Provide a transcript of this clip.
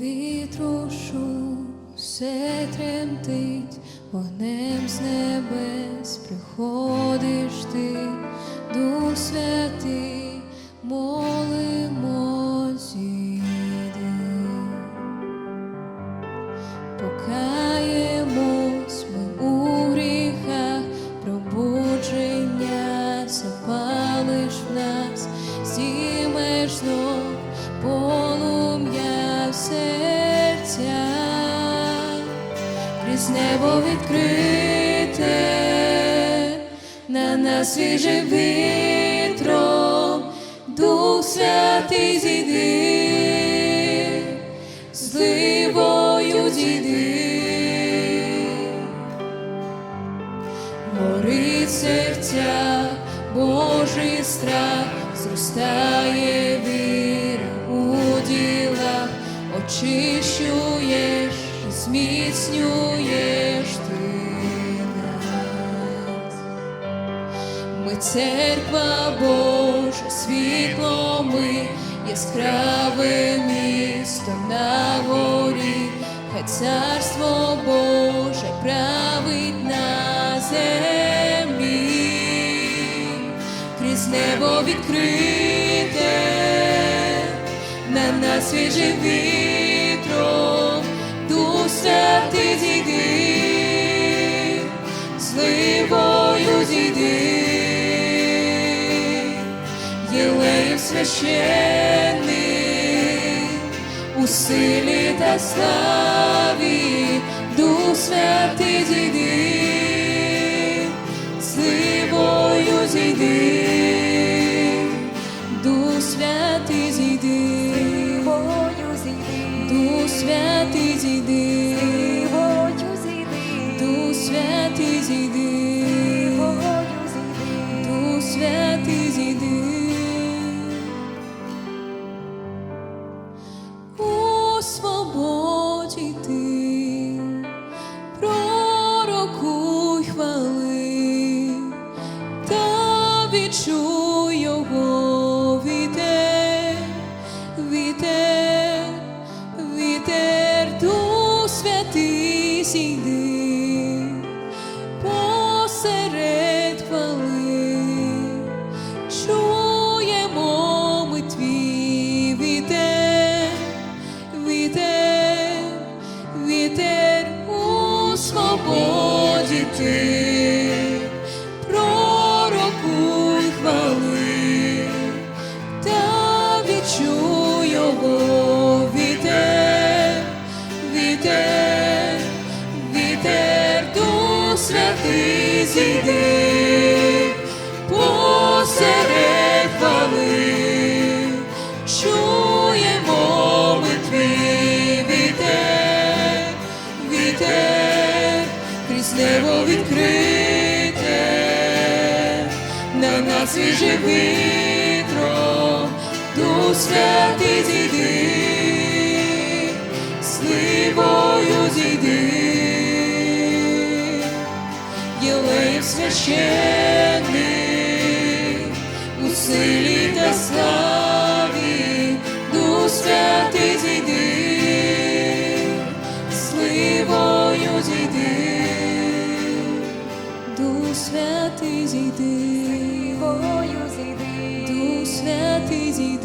вітру шум, все тремтить, вогнем з небес приходиш ти, Дух Святий, молимо зійди. Покаємось ми у пробудження запалиш нас, знов полум'я в крізь небо відкрите, на нас свіже вітром, Дух Святий зійди зливою зійди, горить серця, Божий страх, зростає віра у ділах, очищуєш, і зміцнюєш ти нас. Ми церква Божа, світло ми, яскраве місто на горі, хай царство Боже править на землі, крізь небо відкрите, на нас свіже вітром, Святий зійди, зливою зійди, єлеїв священний, у силі та славі, Дух Святий зійди, зливою зійди, Дух Святий зійди, Дух Святий зійди, відчуй його вітер, вітер, вітер, Дух Святий зійди посеред чуємо ми твій вітер, вітер, вітер свободі вітер, вітер, Дух Святий зійди, посеред хвали, чуємо ми твій вітер, вітер, крізь небо відкрите, на нас свіже вітром, Дух Святий зійди, сливою зійди, єлеїв священний, у силі та славі, Дух Святий зійди, сливою зійди, Дух Святий зійди, сивою зійди, Дух Святий зійди,